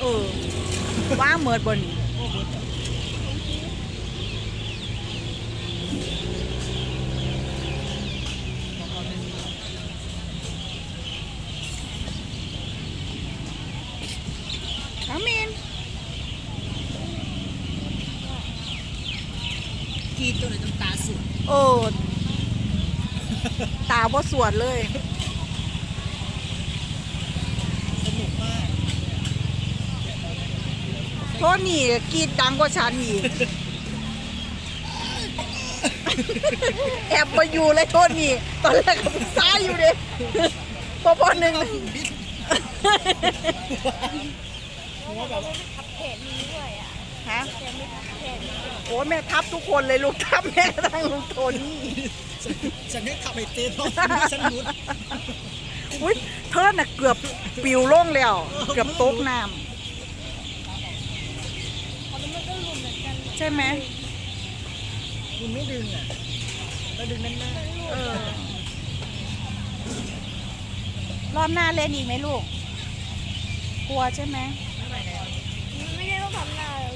เออว่างเมิดบนนี้อามินกีตัวไหนต้องตาสุด โอ้ ตาบ่สวดเลย สนุกมาก โทษนี่กรีดดังกว่าฉันอีก แอบมาอยู่เลยโทษนี่ ตอนแรกก็เป็นซ้ายอยู่เด้พอพอหนึ่งเพราะว่าแบบว่าเพจนี้ด้วยอะฮะเพจนี้เพจนี้โอ้แม่ทับทุกคนเลยลูกทับแม่กระทั่งลุงโทนี่ฉันฉันให้ขับไอเต้ท้องฉันรุดอุ้ยเธอน่ะเกือบปิวลงแล้ว เกือบตกน้มันก็รุนเหมือนกันำ ใช่ไหมคุณไม่ดึงอะแล้วดึงแน่นเออ รอบหน้าเล่นอีกไหมลูก กลัวใช่ไหมมันไม่ได้ต้องทำหน้าเลย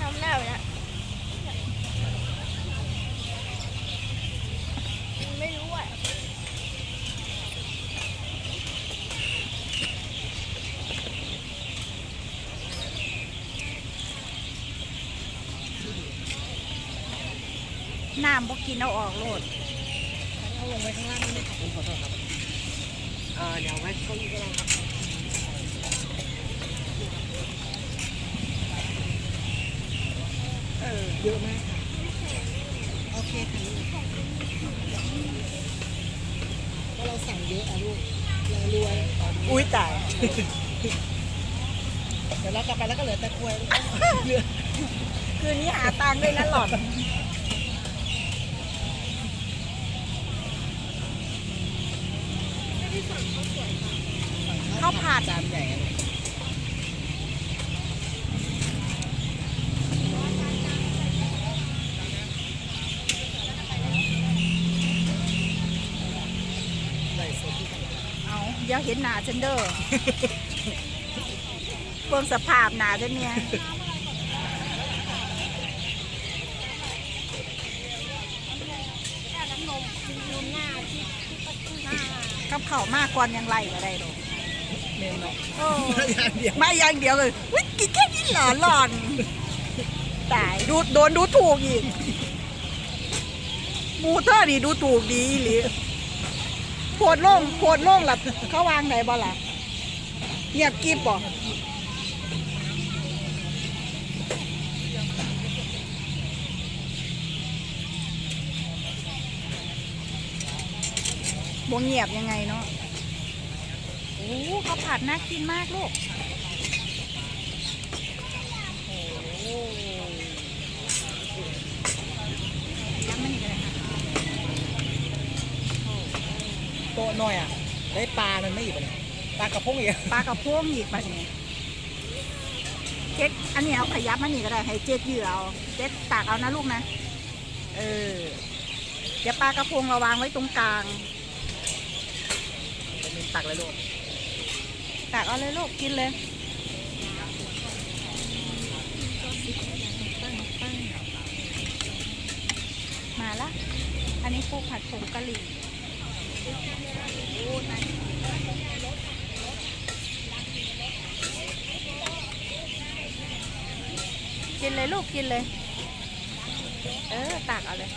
ทำหน้าแบบนี้มัน น้ำบ่กินเอาออกโลดเอาลงไว้ข้างล่างนี่ไหมครับผมขอโทษครับเออเดี๋ยวไว้ก้าอี้ก็ได้ครับเออเยอะมากค่ะโอเคค่ะลูกก็เราสั่งเยอะอะลูกเรารวยอุ้ยตายเดี๋ยวเรากลับไปแล้วก็เหลือแต่กล้วยลือคืนนี้หาตังค์ด้วยนะหล่อน ข้าวผัดจานใหญ่อะลูกใส่โซที่กันเอาอย่าเห็นหนาฉันเด้อเบิ่งสภาพหนาฉันเนี่ยแค่น้ำนมมีนูนหน้าที่ที่ประตูหน้า กับเขาวมากกว่ายังไรก็ได้ดอกเมนเนาะโอ้อย่างเดียวมาอย่างเดียวเลยวิกินแค่นี้เหรอหล่อนตายดูโดนดูถูกอีกหมูเธอดีดูถูกดีอีหรือโพดโล่งโพดโล่งล่ะเขาวางไหนบ่ล่ะเงียบกริบบ่ บ่เงียบยังไงเนาะโอ้ข้าวผัดน่ากินมากลูกย้ำมันอีกเลยค่ะโต๊ะน้อยอะ ได้ปลา มันไม่อีกเลยปลากระพงอีกปลากระพงอีกปะเนี่ยเจ็ดอันนี้เอาขยับมานี่ก็ได้ ให้เจ็ดเหยื่อเอา เจ็ดตากเอานะลูกนะ เออ เดี๋ยวปลากระพงเราวางไว้ตรงกลาง มีตักเลยลูกตากเอาเลยลูกกินเลยมาละ อันนี้ปูผัดผงกะหรี่กินเลยลูกกินเลย เออตากเอาเลย